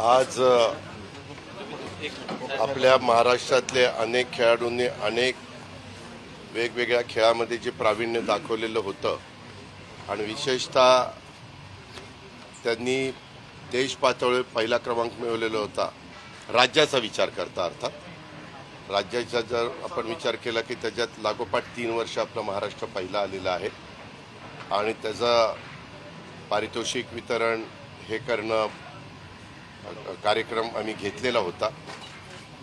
आज आपल्या महाराष्ट्रातले अनेक खेळाडूंनी अनेक वेगवेगळ्या खेळामध्ये जे प्रावीण्य दाखवलेलं होतं आणि विशेषतः त्यांनी देश पातळीवर पहिला क्रमांक मिळवलेला होता राज्याचा विचार करता अर्थात. राज्याचा जर आपण विचार केला की त्याच्यात लागोपाठ तीन वर्ष आपलं महाराष्ट्र पहिला आलेलं आहे आणि त्याचा पारितोषिक वितरण हे करणं कार्यक्रम आम्ही घेतलेला होता.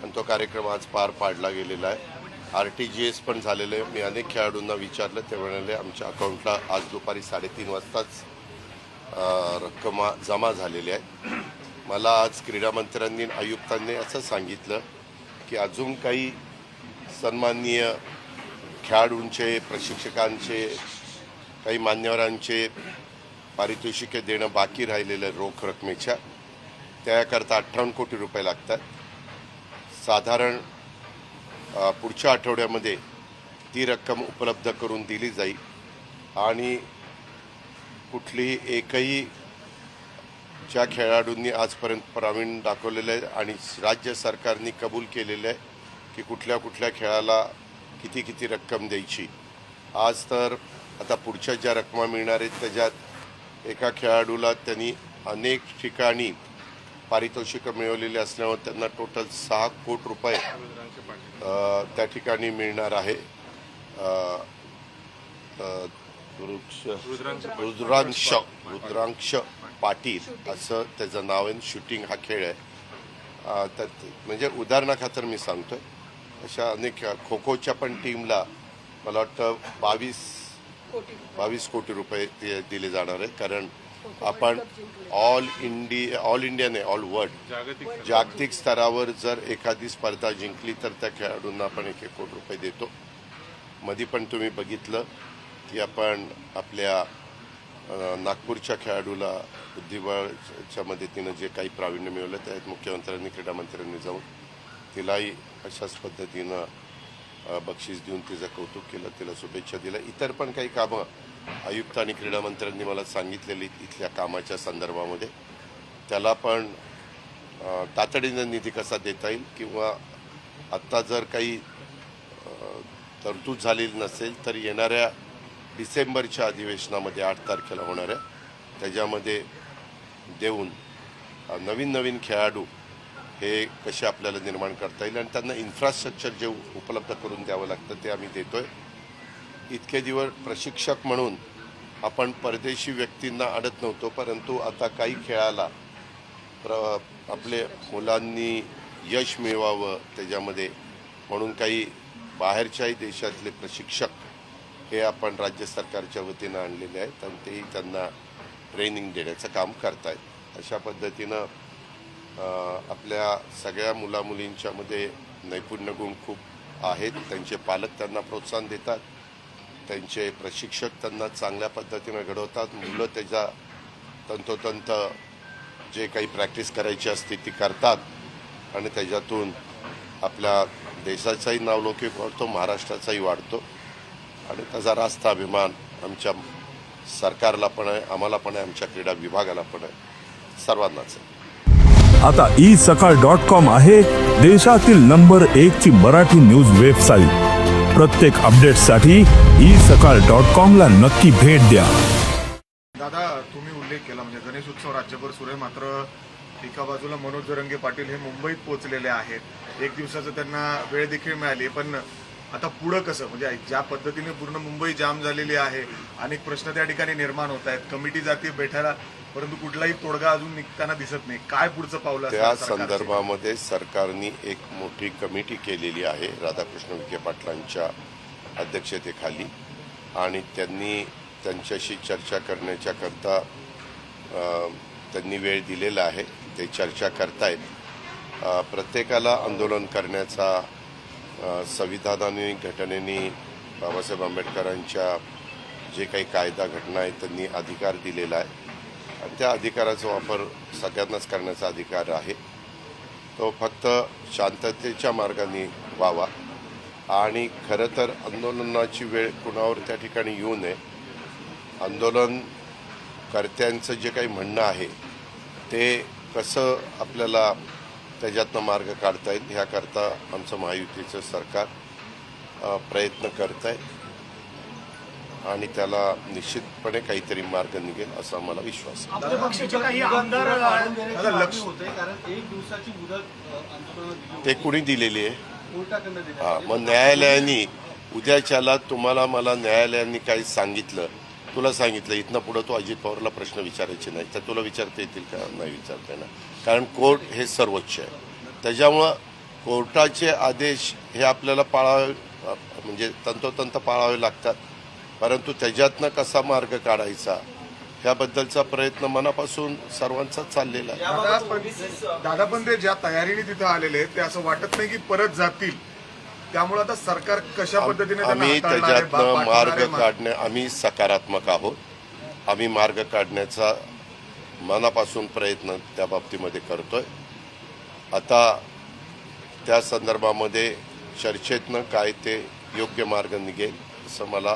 आणि तो कार्यक्रम आज पार पाडला गेलेला आहे. आर टी जी एस पण झालेलं आहे. मी अनेक खेळाडूंना विचारलं. ते म्हणाले आमच्या अकाउंटला आज दुपारी साडेतीन वाजताच रक्कम जमा झालेली आहे. मला आज क्रीडामंत्र्यांनी आयुक्तांनी असं सांगितलं की अजून काही सन्माननीय खेळाडूंचे प्रशिक्षकांचे काही मान्यवरांचे पारितोषिके देणं बाकी राहिलेलं आहे रोख रकमेच्या. त्याकरता अठ्ठावन्न कोटी रुपये लागतात. साधारण पुढच्या आठवड्यामध्ये ती रक्कम उपलब्ध करून दिली जाईल. आणि कुठलीही एकही ज्या खेळाडूंनी आजपर्यंत प्रावीण दाखवलेलं आहे आणि राज्य सरकारने कबूल केलेलं आहे की कुठल्या कुठल्या खेळाला किती किती रक्कम द्यायची. आज तर आता पुढच्या ज्या रकमा मिळणार आहेत त्याच्यात एका खेळाडूला त्यांनी अनेक ठिकाणी पारितोषिकं मिळवलेली असल्यामुळे त्यांना टोटल सहा कोटी रुपये त्या ठिकाणी मिळणार आहे. अ, वृक्ष रुद्रांश रुद्रांश पाटील असं त्याचं नाव आहे. शूटिंग हा खेळ आहे. त्यात म्हणजे उदाहरणाखातर मी सांगतोय अशा अनेक खो खोच्या पण टीमला मला वाटतं बावीस बावीस कोटी रुपये ते दिले जाणार आहे. कारण आपण ऑल इंडिया ऑल इंडिया नाही ऑल वर्ल्ड जागतिक स्तरावर. जर एखादी स्पर्धा जिंकली तर त्या खेळाडूंना आपण एक एक कोटी रुपये देतो. मधी पण तुम्ही बघितलं की आपण आपल्या नागपूरच्या खेळाडूला बुद्धिबळच्या मदतीनं जे काही प्रावीण्य मिळवलं त्यात मुख्यमंत्र्यांनी क्रीडा मंत्र्यांनी जाऊन तिलाही अशाच पद्धतीनं बक्षीस देऊन तिचं कौतुक केलं तिला शुभेच्छा दिल्या. इतर पण काही कामं आयुक्त आणि क्रीडामंत्र्यांनी मला सांगितलेली इथल्या कामाच्या संदर्भामध्ये. त्याला पण तातडीनं निधी कसा देता येईल किंवा आत्ता जर काही तरतूद झालेली नसेल तर येणाऱ्या डिसेंबरच्या अधिवेशनामध्ये आठ तारखेला होणाऱ्या त्याच्यामध्ये देऊन नवीन नवीन खेळाडू हे कसे आपल्याला निर्माण करता येईल आणि त्यांना इन्फ्रास्ट्रक्चर जे उपलब्ध करून द्यावं लागतं ते आम्ही देतो आहे इतके दिवस प्रशिक्षक म्हणून आपण परदेशी व्यक्तींना अडत नव्हतो परंतु आता काही खेळाला प्र आपले मुलांनी यश मिळवावं त्याच्यामध्ये. म्हणून काही बाहेरच्याही देशातले प्रशिक्षक हे आपण राज्य सरकारच्या वतीनं आणलेले आहेत आणि तेही त्यांना ट्रेनिंग देण्याचं काम करतायत. अशा पद्धतीनं आपल्या सगळ्या मुलामुलींच्यामध्ये नैपुण्य गुण खूप आहेत. त्यांचे पालक त्यांना प्रोत्साहन देतात. त्यांचे प्रशिक्षक त्यांना चांगल्या पद्धतीनं घडवतात. मुलं त्याच्या तंतोतंत जे काही प्रॅक्टिस करायची असते ती करतात. आणि त्याच्यातून आपल्या देशाचाही नावलौकिक वाढतो महाराष्ट्राचाही वाढतो. आणि त्याचा रास्त अभिमान आमच्या सरकारला पण आहे आम्हाला पण आहे आमच्या क्रीडा विभागाला पण आहे. सर्वांनाच आहे. आता ई सकाळ डॉट कॉम आहे देशातील नंबर एक ची मराठी न्यूज वेबसाईट प्रत्येक अपडेटसाठी ई सकाळ डॉट कॉम ला नक्की भेट द्या. दादा तुम्ही उल्लेख केला म्हणजे गणेश उत्सव राज्यभर सुरू आहे. मात्र एका बाजूला मनोज जरंगे पाटील हे मुंबईत पोहोचलेले आहेत. एक दिवसाचं त्यांना वेळ देखील मिळाली पण आता पुढं कसं? म्हणजे ज्या पद्धतीने पूर्ण मुंबई जाम झालेली आहे अनेक प्रश्न त्या ठिकाणी निर्माण होत आहेत. कमिटी जाती बैठायला परंतु कुठलाही तोडगा अजून निघताना दिसत नाही. काय पुढचं पावलं त्या? संदर्भामध्ये सरकारने एक मोठी कमिटी केलेली आहे राधाकृष्ण विखे पाटलांच्या अध्यक्षतेखाली. आणि त्यांनी त्यांच्याशी चर्चा करण्याच्या करता अ, त्यांनी वेळ दिलेला आहे. ते चर्चा करतायत. प्रत्येकाला आंदोलन करण्याचा संविधानाने घटनेने बाबासाहेब आंबेडकरांच्या जे काही कायदा घटना आहेत त्यांनी अधिकार दिलेला आहे. आणि त्या अधिकाराचा वापर सगळ्यांनाच करण्याचा अधिकार आहे. तो फक्त शांततेच्या मार्गाने व्हावा. आणि खरं तर आंदोलनाची वेळ कुणावर त्या ठिकाणी येऊ नये. आंदोलन कर्त्यांचं जे काही म्हणणं आहे ते कसं आपल्याला त्याच्यातनं मार्ग काढता येईल ह्याकरता आमचं महायुतीचं सरकार प्रयत्न करत आहे आणि त्याला निश्चितपणे काहीतरी मार्ग निघेल असा मला विश्वास आहे. आपल्या पक्षाचे काही आमदार दादा, लक्ष- होते कारण एक दिवसाची मुदत अ, आंदोलनाला दिली होती. ते कुणी दिलेली आहे? हा मग न्यायालयाने उद्याच्याला तुम्हाला मला न्यायालयाने काही सांगितलं तुला सांगितलं इथनं पुढं तू अजित पवारला प्रश्न विचारायचे नाही तर तुला विचारता येतील का? नाही विचारता येणार. कारण कोर्ट हे सर्वोच्च आहे. त्याच्यामुळं कोर्टाचे आदेश हे आपल्याला पाळावे म्हणजे तंतोतंत पाळावे लागतात. परंतु त्याच्यातनं कसा मार्ग काढायचा ह्याबद्दलचा प्रयत्न मनापासून सर्वांचाच चाललेला आहे. दादा पण ते ज्या तयारीने तिथं आलेले आहेत ते असं वाटत नाही की परत जातील. त्यामुळे आता सरकार कशा पद्धतीने आम्ही त्याच्यातनं मार्ग काढणे आम्ही सकारात्मक आहोत. आम्ही मार्ग काढण्याचा मनापासून प्रयत्न त्या बाबतीमध्ये करतोय. आता त्या संदर्भामध्ये चर्चेतनं काय ते योग्य मार्ग निघेल असं मला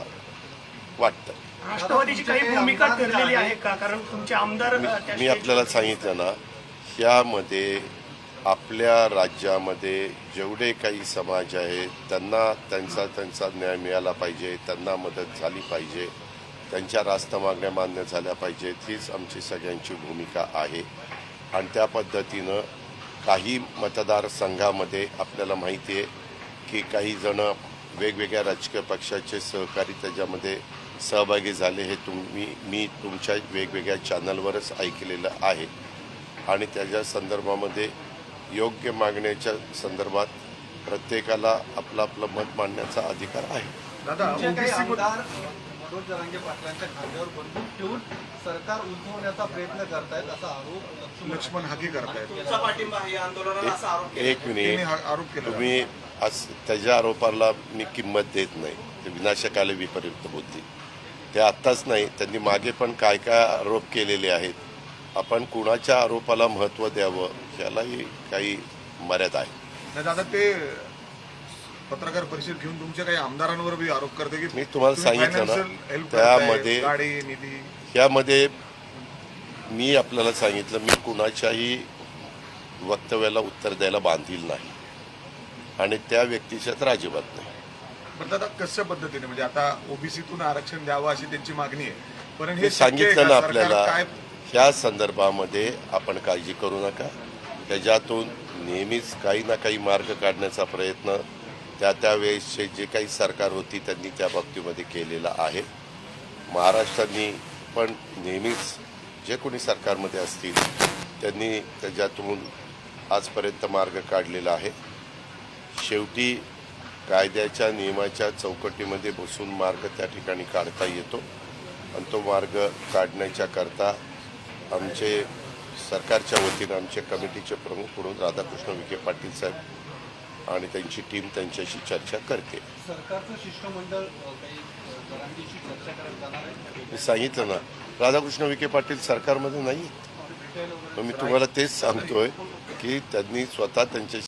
वाटतं. राष्ट्रवादीची काही भूमिका ठरलेली आहे का? कारण तुमचे आमदार मी आपल्याला सांगितलं ना यामध्ये आपल्या राज्यामध्ये जेवढे काही समाज आहेत त्यांना त्यांचा त्यांचा न्याय मिळाला पाहिजे त्यांना मदत झाली पाहिजे त्यांच्या रास्त मागण्या मान्य झाल्या पाहिजेत हीच आमची सगळ्यांची भूमिका आहे. आणि त्या पद्धतीनं काही मतदारसंघामध्ये आपल्याला माहिती आहे की काही जण वेगवेगळ्या राजकीय पक्षाचे सहकारी त्याच्यामध्ये सहभागी झाले हे तुम्ही मी तुमच्या वेगवेगळ्या चॅनलवरच ऐकलेलं आहे. आणि त्याच्या संदर्भामध्ये योग्य मागण्याच्या संदर्भात प्रत्येकाला आपलं आपलं मत मांडण्याचा अधिकार आहे. दादा तुमचे काही OBC मध्ये- आमदार अ, मनोज जरांगे पाटलांच्या खांद्यावर बंदूक ठेवून सरकार उलथवण्याचा प्रयत्न करतायत असा आरोप लक्ष्मण लक्ष्मण हाके करतायत. तुमचा पाठिंबा आहे या आंदोलनाला असा आरोप केला. एक मिनिट. आरोप केला. तुम्ही आज त्याच्या आरोपाला मी किंमत देत नाही. ते विनाशकाले विपरीत बुद्धी ते आत्ताच नाही त्यांनी मागे पण काय काय आरोप केलेले आहेत. आपण कुणाच्या आरोपाला महत्त्व द्यावं यालाही काही मर्यादा आहे. दादा ते पत्रकार परिषद घेऊन तुमच्या काही आमदारांवर आरोप करते की मी तुम्हाला तुम्ही सांगितलं ना, त्यामध्ये- यामध्ये मी आपल्याला सांगितलं मी कुणाच्याही वक्तव्याला उत्तर द्यायला बांधील नाही. आणि त्या व्यक्तीच्या तर अजिबात नाही. पण कशा पद्धतीने? म्हणजे आता ओबीसीतून आरक्षण द्यावं अशी त्यांची मागणी आहे. पण हे सांगितलं? ना आपल्याला ह्या संदर्भामध्ये आपण काळजी करू नका. त्याच्यातून नेहमीच काही ना काही मार्ग काढण्याचा प्रयत्न त्या त्यावेळेसचे जे काही सरकार होती त्यांनी त्या बाबतीमध्ये केलेला आहे. महाराष्ट्राने पण नेहमीच जे कोणी सरकारमध्ये असतील त्यांनी त्याच्यातून आजपर्यंत मार्ग काढलेला आहे. शेवटी कायद्याच्या नियमाच्या चौकटीमध्ये बसून मार्ग त्या ठिकाणी काढता येतो. आणि तो मार्ग काढण्याच्या करता आमचे सरकारच्या वतीनं आमच्या कमिटीचे प्रमुख म्हणून राधाकृष्ण विखे पाटील साहेब आणि त्यांची टीम त्यांच्याशी चर्चा करते. मी सांगितलं ना राधाकृष्ण विखे पाटील सरकारमध्ये नाही मी तुम्हाला तेच सांगतोय की त्यांनी स्वतः त्यांच्याशी